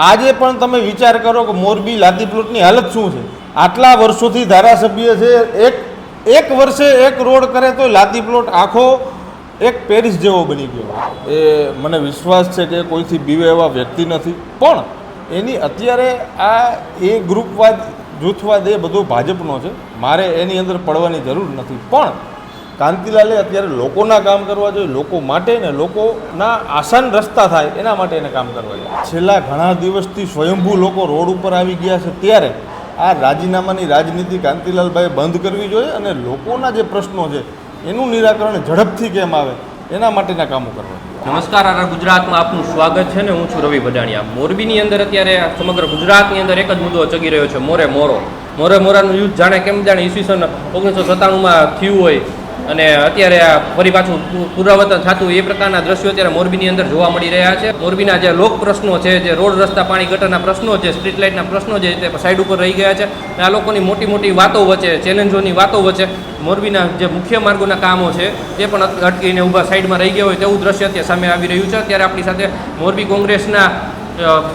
આજે પણ તમે વિચાર કરો કે મોરબી લાદી પ્લોટની હાલત શું છે? આટલા વર્ષોથી ધારાસભ્ય છે, એક એક વર્ષે એક રોડ કરે તો લાદી પ્લોટ આખો એક પેરિસ જેવો બની ગયો. એ મને વિશ્વાસ છે કે કોઈથી બીવે એવા વ્યક્તિ નથી. પણ એની અત્યારે આ એ ગ્રુપવાદ, જૂથવાદ એ બધો ભાજપનો છે. મારે એની અંદર પડવાની જરૂર નથી. પણ કાંતિલાલે અત્યારે લોકોના કામ કરવા જોઈએ લોકો માટે ને લોકોના આસાન રસ્તા થાય એના માટે એને કામ કરવા જોઈએ. છેલ્લા ઘણા દિવસથી સ્વયંભૂ લોકો રોડ ઉપર આવી ગયા છે ત્યારે આ રાજીનામાની રાજનીતિ કાંતિલાલભાઈ બંધ કરવી જોઈએ અને લોકોના જે પ્રશ્નો છે એનું નિરાકરણ ઝડપથી કેમ આવે એના માટેના કામો કરવા નમસ્કાર આર ગુજરાતમાં આપનું સ્વાગત છે ને હું છું રવિ ભદાણિયા. મોરબીની અંદર અત્યારે સમગ્ર ગુજરાતની અંદર એક જ મુદ્દો ચગી રહ્યો છે મોરે મોરો. મોરે મોરાનું યુદ્ધ જાણે કેમ જાણે ઈસવીસન ઓગણીસો સત્તાણુંમાં થયું હોય અને અત્યારે આ ફરી પાછું પુનરાવર્તન થતું એ પ્રકારના દ્રશ્યો અત્યારે મોરબીની અંદર જોવા મળી રહ્યા છે. મોરબીના જે લોક પ્રશ્નો છે, જે રોડ રસ્તા, પાણી ગટરના પ્રશ્નો છે સ્ટ્રીટ લાઇટના પ્રશ્નો છે તે સાઈડ ઉપર રહી ગયા છે. અને આ લોકોની મોટી મોટી વાતો વચ્ચે ચેલેન્જોની વાતો વચ્ચે મોરબીના જે મુખ્ય માર્ગોના કામો છે તે પણ અટકીને ઊભા સાઈડમાં રહી ગયા હોય તેવું દ્રશ્ય અત્યારે સામે આવી રહ્યું છે. અત્યારે આપણી સાથે મોરબી કોંગ્રેસના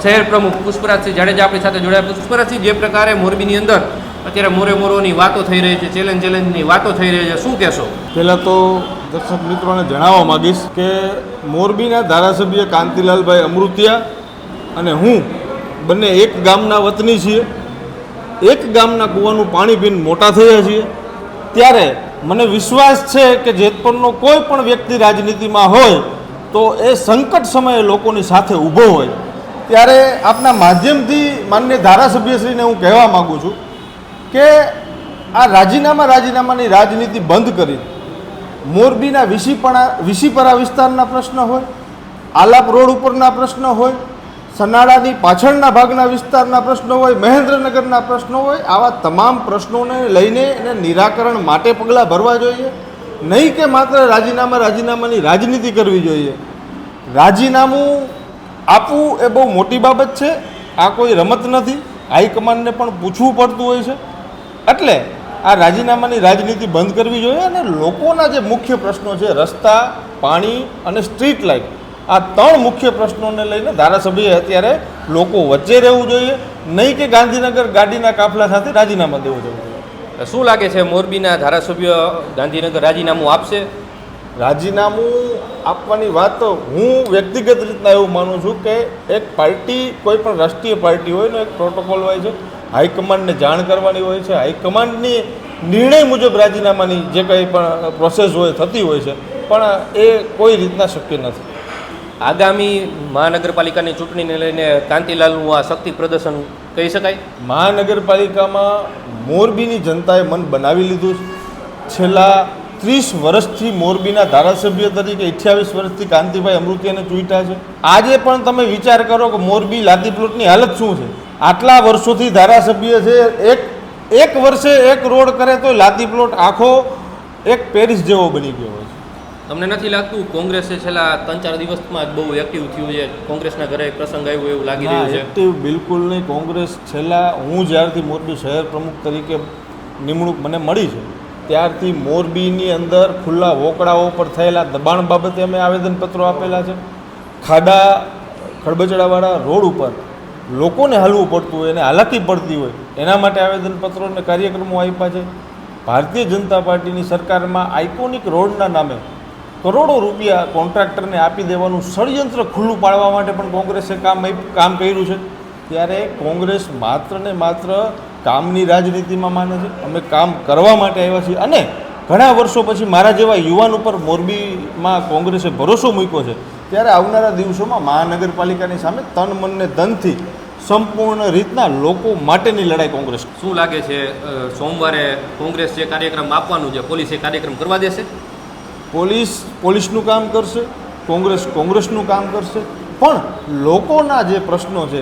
શહેર પ્રમુખ પુષ્પરાજસિંહ જાડેજા આપણી સાથે જોડાયા. પુષ્પરાજસિંહ, જે પ્રકારે મોરબીની અંદર અત્યારે મોરે મોરોની વાતો થઈ રહી છે ચેલેન્જ ચેલેન્જની વાતો થઈ રહી છે. શું કહેશો? પહેલાં તો દર્શક મિત્રોને જણાવવા માગીશ કે મોરબીના ધારાસભ્ય કાંતિલાલભાઈ અમૃતિયા અને હું બંને એક ગામના વતની છીએ. એક ગામના કૂવાનું પાણી પીને મોટા થયા છીએ. ત્યારે મને વિશ્વાસ છે કે જેતપુરનો કોઈ પણ વ્યક્તિ રાજનીતિમાં હોય તો એ સંકટ સમયે લોકોની સાથે ઊભો હોય. ત્યારે આપના માધ્યમથી માન્ય ધારાસભ્યશ્રીને હું કહેવા માગું છું કે આ રાજીનામા રાજીનામાની રાજનીતિ બંધ કરી મોરબીના વિસીપણા વિસીપરા વિસ્તારના પ્રશ્ન હોય, આલાપ રોડ ઉપરના પ્રશ્ન હોય, સનાડાની પાછળના ભાગના વિસ્તારના પ્રશ્નો હોય, મહેન્દ્રનગરના પ્રશ્નો હોય, આવા તમામ પ્રશ્નોને લઈને એને નિરાકરણ માટે પગલાં ભરવા જોઈએ. નહીં કે માત્ર રાજીનામા રાજીનામાની રાજનીતિ કરવી જોઈએ. રાજીનામું આપવું એ બહુ મોટી બાબત છે. આ કોઈ રમત નથી. હાઈકમાન્ડને પણ પૂછવું પડતું હોય છે. એટલે આ રાજીનામાની રાજનીતિ બંધ કરવી જોઈએ અને લોકોના જે મુખ્ય પ્રશ્નો છે રસ્તા પાણી અને સ્ટ્રીટ લાઇટ આ ત્રણ મુખ્ય પ્રશ્નોને લઈને ધારાસભ્યએ અત્યારે લોકો વચ્ચે રહેવું જોઈએ. નહીં કે ગાંધીનગર ગાડીના કાફલા સાથે રાજીનામા દેવું જવું જોઈએ શું લાગે છે મોરબીના ધારાસભ્ય ગાંધીનગર રાજીનામું આપશે? રાજીનામું આપવાની વાત તો હું વ્યક્તિગત રીતના એવું માનું છું કે એક પાર્ટી કોઈ પણ રાષ્ટ્રીય પાર્ટી હોય ને એક પ્રોટોકોલ હોય છે હાઈકમાન્ડને જાણ કરવાની હોય છે. હાઈકમાન્ડની નિર્ણય મુજબ રાજીનામાની જે કંઈ પણ પ્રોસેસ હોય થતી હોય છે પણ એ કોઈ રીતના શક્ય નથી. આગામી મહાનગરપાલિકાની ચૂંટણીને લઈને કાંતિલાલનું આ શક્તિ પ્રદર્શન કહી શકાય? મહાનગરપાલિકામાં મોરબીની જનતાએ મન બનાવી લીધું. છે છેલ્લા ત્રીસ વર્ષથી મોરબીના ધારાસભ્ય તરીકે અઠ્યાવીસ વર્ષથી કાંતિભાઈ અમૃતિયાને ચૂંટ્યા છે. આજે પણ તમે વિચાર કરો કે મોરબી લાદી પ્લોટની હાલત શું છે? આટલા વર્ષોથી ધારાસભ્ય છે. એક એક વર્ષે એક રોડ કરે તો લાદી પ્લોટ આખો એક પેરિસ જેવો બની ગયો હોય છે. તમને નથી લાગતું કોંગ્રેસે છેલ્લા ત્રણ ચાર દિવસમાં જ બહુ એક્ટિવ થયું છે? કોંગ્રેસના ઘરે પ્રસંગ આવ્યો એવું લાગી રહ્યું છે? એક્ટિવ બિલકુલ નહીં. કોંગ્રેસ છેલ્લા હું જ્યારથી મોરબી શહેર પ્રમુખ તરીકે નિમણૂક મને મળી છે ત્યારથી મોરબીની અંદર ખુલ્લા વોકડાઓ પર થયેલા દબાણ બાબતે અમે આવેદનપત્રો આપેલા છે. ખાડા ખડબચડાવાળા રોડ ઉપર લોકોને હાલવું પડતું હોય, એને હાલાકી પડતી હોય, એના માટે આવેદનપત્રો અને કાર્યક્રમો આપ્યા છે. ભારતીય જનતા પાર્ટીની સરકારમાં આઇકોનિક રોડના નામે કરોડો રૂપિયા કોન્ટ્રાક્ટરને આપી દેવાનું ષડયંત્ર ખુલ્લું પાડવા માટે પણ કોંગ્રેસે કામ કામ કર્યું છે. ત્યારે કોંગ્રેસ માત્ર ને માત્ર કામની રાજનીતિમાં માને છે. અમે કામ કરવા માટે આવ્યા છીએ અને ઘણા વર્ષો પછી મારા જેવા યુવાન ઉપર મોરબીમાં કોંગ્રેસે ભરોસો મૂક્યો છે. ત્યારે આવનારા દિવસોમાં મહાનગરપાલિકાની સામે તન મનને ધનથી સંપૂર્ણ રીતના લોકો માટેની લડાઈ કોંગ્રેસ શું લાગે છે સોમવારે કોંગ્રેસ જે કાર્યક્રમ આપવાનું છે પોલીસ એ કાર્યક્રમ કરવા દેશે? પોલીસ પોલીસનું કામ કરશે કોંગ્રેસ કોંગ્રેસનું કામ કરશે. પણ લોકોના જે પ્રશ્નો છે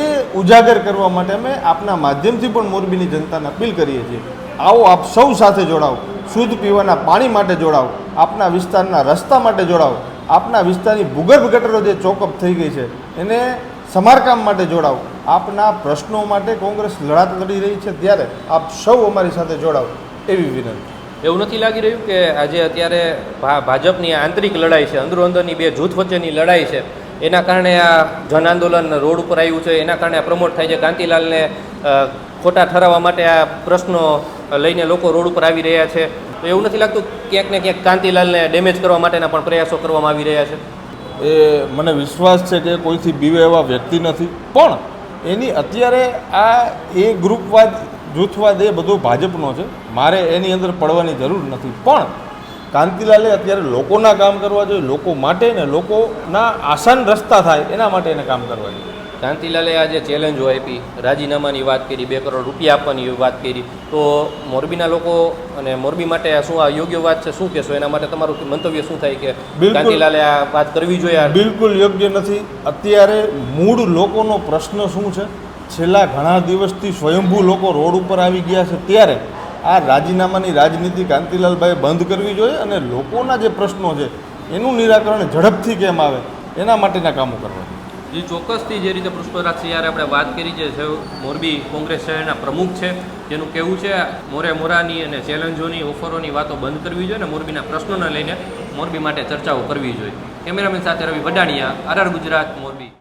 એ ઉજાગર કરવા માટે અમે આપના માધ્યમથી પણ મોરબીની જનતાને અપીલ કરીએ છીએ. આવો આપ સૌ સાથે જોડાઓ. શુદ્ધ પીવાના પાણી માટે જોડાઓ. આપના વિસ્તારના રસ્તા માટે જોડાઓ. આપના વિસ્તારની ભૂગર્ભ ગટરો જે ચોકઅપ થઈ ગઈ છે એને સમારકામ માટે જોડાઓ. આપના પ્રશ્નો માટે કોંગ્રેસ લડાત લડી રહી છે ત્યારે આપ સૌ અમારી સાથે જોડાઓ એવી વિનંતી. એવું નથી લાગી રહ્યું કે આજે અત્યારે ભાજપની આંતરિક લડાઈ છે અંદરો અંદરની બે જૂથ વચ્ચેની લડાઈ છે. એના કારણે આ જન આંદોલન રોડ ઉપર આવ્યું છે, એના કારણે પ્રમોટ થાય છે. કાંતિલાલને ખોટા ઠરાવવા માટે આ પ્રશ્નો લઈને લોકો રોડ ઉપર આવી રહ્યા છે. તો એવું નથી લાગતું ક્યાંક ને ક્યાંક કાંતિલાલને ડેમેજ કરવા માટેના પણ પ્રયાસો કરવામાં આવી રહ્યા છે. એ મને વિશ્વાસ છે કે કોઈથી બીવે એવા વ્યક્તિ નથી. પણ એની અત્યારે આ એ ગ્રુપવાદ જૂથવાદ એ બધો ભાજપનો છે. મારે એની અંદર પડવાની જરૂર નથી. પણ કાંતિલાલે અત્યારે લોકોના કામ કરવા જોઈએ, લોકો માટે ને લોકોના આસાન રસ્તા થાય એના માટે એને કામ કરવા જોઈએ. કાંતિલાલે આજે ચેલેન્જો આપી રાજીનામાની વાત કરી બે કરોડ રૂપિયા આપવાની વાત કરી. તો મોરબીના લોકો અને મોરબી માટે આ શું આ યોગ્ય વાત છે શું કહેશો? એના માટે તમારું મંતવ્ય શું થાય કે કાંતિલાલે આ વાત કરવી જોઈએ? આ બિલકુલ યોગ્ય નથી. અત્યારે મૂળ લોકોનો પ્રશ્ન શું છે? છેલ્લા ઘણા દિવસથી સ્વયંભૂ લોકો રોડ ઉપર આવી ગયા છે. ત્યારે આ રાજીનામાની રાજનીતિ કાંતિલાલભાઈ બંધ કરવી જોઈએ અને લોકોના જે પ્રશ્નો છે એનું નિરાકરણ ઝડપથી કેમ આવે? એના માટેના કામો કરવા જે, ચોક્કસથી જે રીતે પુષ્પરાજ સિંહારે આપણે વાત કરી જે છે મોરબી કોંગ્રેસ શહેરના પ્રમુખ છે, જેનું કહેવું છે, મોરે મોરાની અને ચેલેન્જોની, ઓફરોની વાતો બંધ કરવી જોઈએ અને મોરબીના પ્રશ્નોને લઈને મોરબી માટે ચર્ચાઓ કરવી જોઈએ. કેમેરામેન સાથે રવિ વડાણિયા, આરઆર ગુજરાત, મોરબી.